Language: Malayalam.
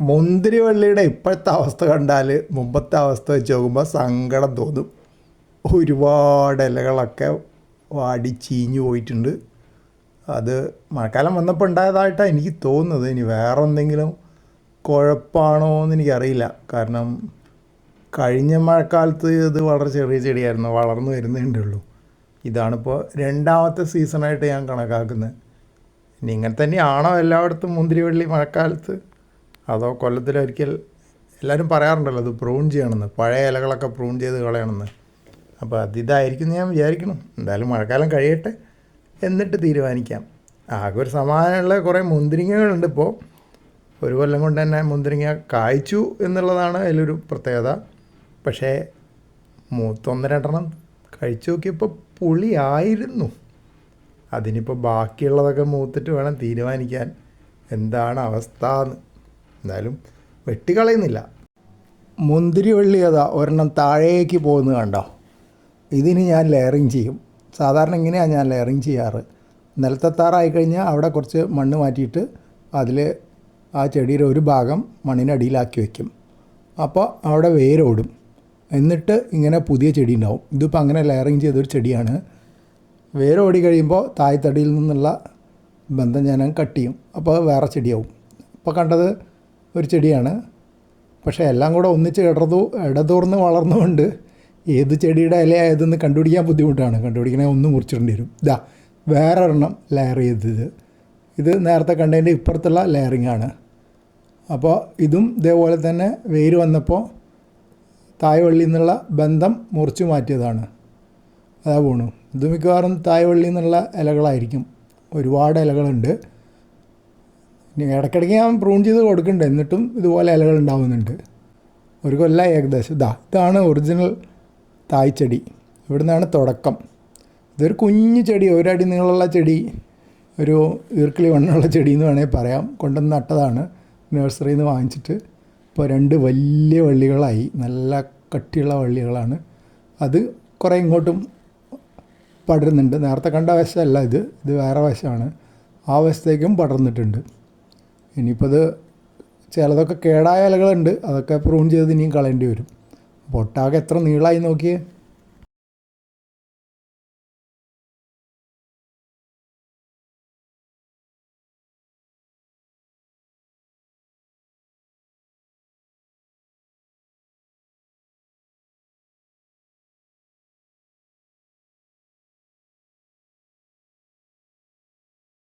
മുന്തിരിവള്ളിയുടെ ഇപ്പോഴത്തെ അവസ്ഥ കണ്ടാൽ മുമ്പത്തെ അവസ്ഥ വെച്ച് നോക്കുമ്പോൾ സങ്കടം തോന്നും. ഒരുപാട് ഇലകളൊക്കെ വാടി ചീഞ്ഞു പോയിട്ടുണ്ട്. അത് മഴക്കാലം വന്നപ്പോൾ ഉണ്ടായതായിട്ടാണ് എനിക്ക് തോന്നുന്നത്. ഇനി വേറെ എന്തെങ്കിലും കുഴപ്പമാണോ എന്ന് എനിക്കറിയില്ല. കാരണം കഴിഞ്ഞ മഴക്കാലത്ത് ഇത് വളരെ ചെറിയ ചെടിയായിരുന്നു വളർന്നു വരുന്നേ ഉള്ളൂ. ഇതാണിപ്പോൾ രണ്ടാമത്തെ സീസണായിട്ട് ഞാൻ കണക്കാക്കുന്നത്. ഇനി ഇങ്ങനെ തന്നെയാണോ എല്ലായിടത്തും മുന്തിരിവള്ളി മഴക്കാലത്ത്? അതോ കൊല്ലത്തിലൊരിക്കൽ എല്ലാവരും പറയാറുണ്ടല്ലോ അത് പ്രൂൺ ചെയ്യണമെന്ന് പഴയ ഇലകളൊക്കെ പ്രൂൺ ചെയ്ത് കളയണമെന്ന്. അപ്പോൾ അതിതായിരിക്കും ഇതായിരിക്കും ഞാൻ വിചാരിക്കണം എന്തായാലും മഴക്കാലം കഴിയട്ടെ എന്നിട്ട് തീരുമാനിക്കാം. ആകെ ഒരു സമാധാനമുള്ള കുറേ മുന്തിരിങ്ങകളുണ്ട് ഇപ്പോൾ ഒരു കൊല്ലം കൊണ്ട് തന്നെ മുന്തിരിങ്ങ കായ്ച്ചു എന്നുള്ളതാണ് അതിലൊരു പ്രത്യേകത. പക്ഷേ മൂത്തൊന്ന് രണ്ടെണ്ണം കഴിച്ചു നോക്കിയപ്പോൾ പുളിയായിരുന്നു. അതിനിപ്പോൾ ബാക്കിയുള്ളതൊക്കെ മൂത്തിട്ട് വേണം തീരുമാനിക്കാൻ. എന്താണ് അവസ്ഥ എന്ന് എന്തായാലും വെട്ടിക്കളയുന്നില്ല. മുന്തിരി വെള്ളി അതാ ഒരെണ്ണം താഴേക്ക് പോകുന്നത് കണ്ടോ? ഇതിന് ഞാൻ ലെയറിങ് ചെയ്യും. സാധാരണ ഇങ്ങനെയാണ് ഞാൻ ലെയറിങ് ചെയ്യാറ്. നിലത്തെത്താറായി കഴിഞ്ഞാൽ അവിടെ കുറച്ച് മണ്ണ് മാറ്റിയിട്ട് അതിൽ ആ ചെടിയുടെ ഒരു ഭാഗം മണ്ണിനടിയിലാക്കി വയ്ക്കും. അപ്പോൾ അവിടെ വേരോടും. എന്നിട്ട് ഇങ്ങനെ പുതിയ ചെടി ഉണ്ടാവും. ഇതിപ്പോൾ അങ്ങനെ ലെയറിങ് ചെയ്തൊരു ചെടിയാണ്. വേരോടി കഴിയുമ്പോൾ തായ്തടിയിൽ നിന്നുള്ള ബന്ധം ഞാൻ കട്ട് ചെയ്യും. അപ്പോൾ വേറെ ചെടിയാവും. ഇപ്പോൾ കണ്ടത് ഒരു ചെടിയാണ്. പക്ഷേ എല്ലാം കൂടെ ഒന്നിച്ച് ഇടതു ഇടതൂർന്ന് വളർന്നുകൊണ്ട് ഏത് ചെടിയുടെ ഇലയായതെന്ന് കണ്ടുപിടിക്കാൻ ബുദ്ധിമുട്ടാണ്. കണ്ടുപിടിക്കണേ ഒന്ന് മുറിച്ചിടേണ്ടി വരും. ഇതാ വേറെ ഒരെണ്ണം ലെയർ ചെയ്തത്. ഇത് നേരത്തെ കണ്ടതിന്റെ ഇപ്പുറത്തുള്ള ലെയറിംഗ് ആണ്. അപ്പോൾ ഇതും ഇതേപോലെ തന്നെ വേര് വന്നപ്പോൾ തായ്വള്ളി എന്നുള്ള ബന്ധം മുറിച്ചു മാറ്റിയതാണ്. അതാ പോണു. ഇത് മിക്കവാറും തായ്വള്ളി എന്നുള്ള ഇലകളായിരിക്കും. ഒരുപാട് ഇലകളുണ്ട്. ഇടയ്ക്കിടയ്ക്ക് ഞാൻ പ്രൂൺ ചെയ്ത് കൊടുക്കുന്നുണ്ട് എന്നിട്ടും ഇതുപോലെ ഇലകൾ ഉണ്ടാവുന്നുണ്ട്. ഒരു കൊല്ലം ഏകദേശം. ഇതാ ഇതാണ് ഒറിജിനൽ തായ്ച്ചെടി ഇവിടെ നിന്നാണ് തുടക്കം. ഇതൊരു കുഞ്ഞു ചെടി ഒരടി നീളമുള്ള ചെടി ഒരു ഈർക്കിളി വണ്ണമുള്ള ചെടി എന്ന് വേണമെങ്കിൽ പറയാം. കൊണ്ടുവന്ന് നട്ടതാണ്. നഴ്സറിയിൽ നിന്ന് വാങ്ങിച്ചിട്ട് ഇപ്പോൾ രണ്ട് വലിയ വള്ളികളായി. നല്ല കട്ടിയുള്ള വള്ളികളാണ്. അത് കുറേ ഇങ്ങോട്ടും പടരുന്നുണ്ട്. നേരത്തെ കണ്ട വശമല്ല ഇത്. ഇത് വേറെ വശമാണ്. ആ വശത്തേക്കും പടർന്നിട്ടുണ്ട്. ഇനിയിപ്പോൾ ഇത് ചിലതൊക്കെ കേടായ ഇലകളുണ്ട്. അതൊക്കെ പ്രൂൺ ചെയ്ത് ഇനിയും കളയേണ്ടി വരും. അപ്പോൾ ഒട്ടാകെ എത്ര നീളമായി നോക്കിയേ?